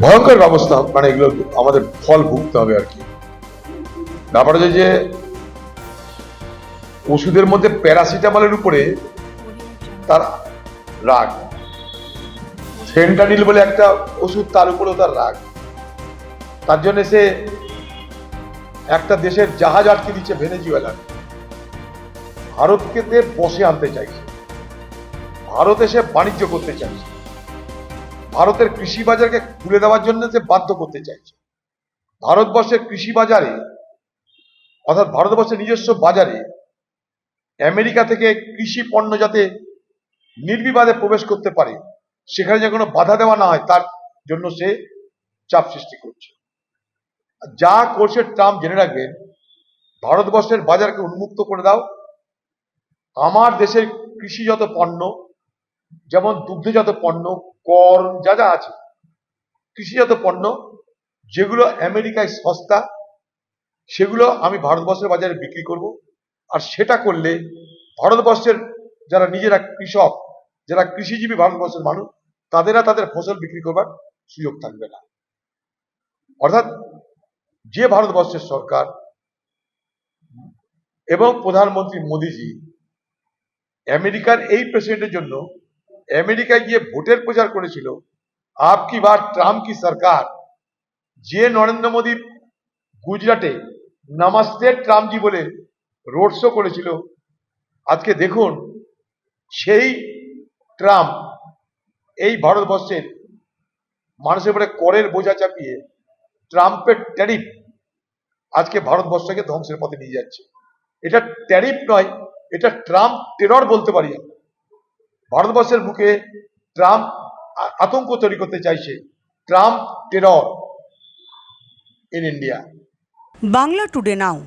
ভয়ঙ্কর ব্যবস্থা মানে এগুলো আমাদের ফল ভুগতে হবে আর কি। ব্যাপার হচ্ছে যে, ওষুধের মধ্যে প্যারাসিটামলের উপরে তার রাগ। ফেন্টানিল বলে একটা ওষুধ তার উপরেও তার রাগ। তার জন্য সে একটা দেশের জাহাজ আটকে দিচ্ছে ভেনেজুয়েলার ভারতকে বসে আনতে চাইছে। ভারত এসে বাণিজ্য করতে চাইছে। ভারতের কৃষি বাজারকে খুলে দেওয়ার জন্য সে বাধ্য করতে চাইছে। ভারতবর্ষের কৃষি বাজারে অর্থাৎ ভারতবর্ষের নিজস্ব বাজারে, আমেরিকা থেকে কৃষি পণ্য যাতে নির্বিবাদে প্রবেশ করতে পারে, সেখানে যে কোনো বাধা দেওয়া না হয়, তার জন্য সে চাপ সৃষ্টি করছে। যা করছে ট্রাম্প, জেনে রাখবেন, ভারতবর্ষের বাজারকে উন্মুক্ত করে দাও। আমার দেশের কৃষিজাত পণ্য যেমন দুগ্ধজাত পণ্য, কর, যা যা আছে, কৃষিজাত পণ্য, যেগুলো আমেরিকায় সস্তা, সেগুলো আমি ভারতবর্ষের বাজারে বিক্রি করব। আর সেটা করলে ভারতবর্ষের যারা নিজেরা কৃষক, যারা কৃষিজীবী ভারতবর্ষের মানুষ, তাদেরা তাদের ফসল বিক্রি করবার সুযোগ থাকবে না। অর্থাৎ যে ভারতবর্ষের সরকার এবং প্রধানমন্ত্রী মোদীজি, আমেরিকার এই প্রেসিডেন্টের জন্য আমেরিকায় গিয়ে ভোটের প্রচার করেছিল। আপ কি বার, ট্রাম্প কি সরকার? যে নরেন্দ্র মোদী গুজরাটে নামাস্তে ট্রাম্পজি বলে রোড শো করেছিল, আজকে দেখুন, সেই ট্রাম্প এই ভারতবর্ষের মানুষের উপরে করের বোঝা চাপিয়ে ট্রাম্পের ট্যারিফ আজকে ভারতবর্ষকে ধ্বংসের পথে নিয়ে যাচ্ছে। এটা ট্যারিফ নয়, এটা ট্রাম্প টেরর বলতে পারি আমরা। ভারতবর্ষের বুকে ট্রাম্প আতঙ্ক তৈরি করতে চাইছে। Trump terror in India Bangla today now